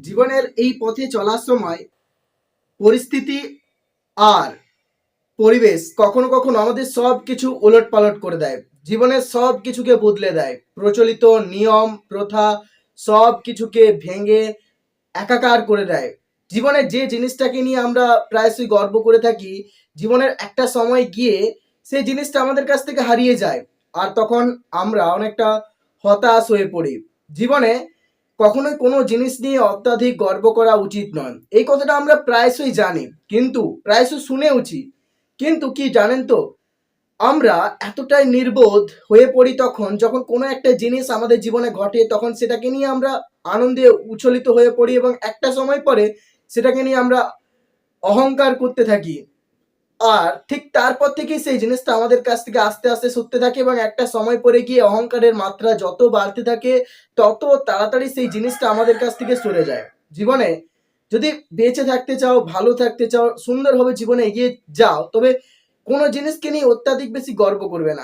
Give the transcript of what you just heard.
জীবনের এই পথে চলার সময় পরিস্থিতি আর পরিবেশ কখনো কখনো আমাদের সব কিছু ওলট পালট করে দেয়। জীবনের সব কিছুকে বদলে দেয়। প্রচলিত নিয়ম, প্রথা সব কিছুকে ভেঙে একাকার করে দেয়। জীবনের যে জিনিসটাকে নিয়ে আমরা প্রায়শই গর্ব করে থাকি, জীবনের একটা সময় গিয়ে সেই জিনিসটা আমাদের কাছ থেকে হারিয়ে যায়। আর তখন আমরা অনেকটা হতাশ হয়ে পড়ি। জীবনে কখনোই কোনো জিনিস নিয়ে অত্যাধিক গর্ব করা উচিত নয় এই কথাটা আমরা প্রায়শই জানি, কিন্তু প্রায়শই শুনেওছি কিন্তু কি জানেন তো, আমরা এতটাই নির্বোধ হয়ে পড়ি তখন, যখন কোনো একটা জিনিস আমাদের জীবনে ঘটে, তখন সেটাকে নিয়ে আমরা আনন্দে উচ্ছলিত হয়ে পড়ি এবং একটা সময় পরে সেটাকে নিয়ে আমরা অহংকার করতে থাকি। আর ঠিক তারপর থেকেই সেই জিনিসটা আমাদের কাছ থেকে আস্তে আস্তে সরতে থাকে এবং একটা সময় পরে গিয়ে অহংকারের মাত্রা যত বাড়তে থাকে, তত তাড়াতাড়ি সেই জিনিসটা আমাদের কাছ থেকে সরে যায়। জীবনে যদি বেঁচে থাকতে চাও, ভালো থাকতে চাও, সুন্দরভাবে জীবনে এগিয়ে যাও, তবে কোনো জিনিসকে নিয়ে অত্যাধিক বেশি গর্ব করবে না।